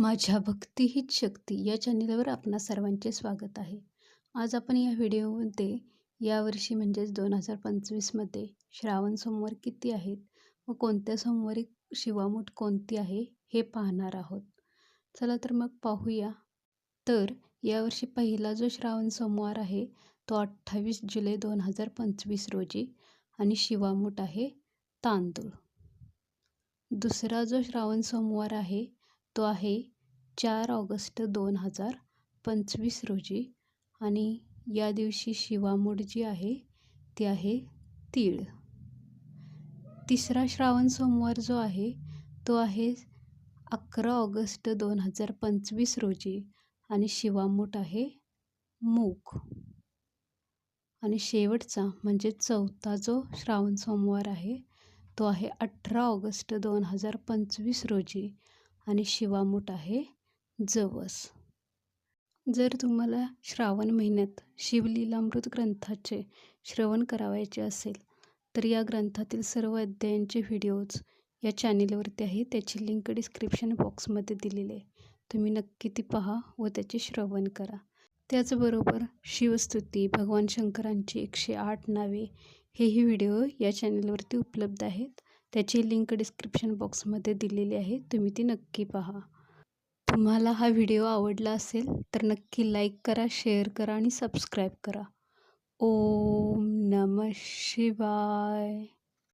माझ्या भक्ती हीच शक्ती या चॅनेलवर आपणा सर्वांचे स्वागत आहे. आज आपण या व्हिडिओमध्ये यावर्षी म्हणजेच दोन हजार पंचवीसमध्ये श्रावण सोमवार किती आहेत व कोणत्या सोमवारी शिवामूठ कोणती आहे हे पाहणार आहोत. चला तर मग पाहूया. तर यावर्षी पहिला जो श्रावण सोमवार आहे तो अठ्ठावीस जुलै दोन हजार पंचवीस रोजी आणि शिवामूठ आहे तांदूळ. दुसरा जो श्रावण सोमवार आहे तो आहे चार ऑगस्ट दोन हजार पंचवीस रोजी आणि या दिवशी शिवामूड जी आहे ती आहे तीळ. तिसरा श्रावण सोमवार जो आहे तो आहे अकरा ऑगस्ट दोन हजार पंचवीस रोजी आणि शिवामूठ आहे मूग आणि शेवटचा म्हणजे चौथा जो श्रावण सोमवार आहे तो आहे अठरा ऑगस्ट दोन हजार पंचवीस रोजी आणि शिवामूठ आहे जवस. जर तुम्हाला श्रावण महिन्यात शिवलीलामृत ग्रंथाचे श्रवण करावायचे असेल तर या ग्रंथातील सर्व अध्यायांचे व्हिडिओज या चॅनेलवरती आहे. त्याची लिंक डिस्क्रिप्शन बॉक्समध्ये दिलेली आहे. तुम्ही नक्की ती पहा व त्याचे श्रवण करा. त्याचबरोबर शिवस्तुती भगवान शंकरांची एकशे आठ नावे हेही व्हिडिओ या चॅनलवरती उपलब्ध आहेत. त्याची लिंक डिस्क्रिप्शन बॉक्समध्ये दिलेली आहे तुम्ही ती नक्की पहा. तुम्हाला हा व्हिडिओ आवडला असेल तर नक्की लाईक करा शेअर करा आणि सबस्क्राईब करा. ओम नम शिवाय.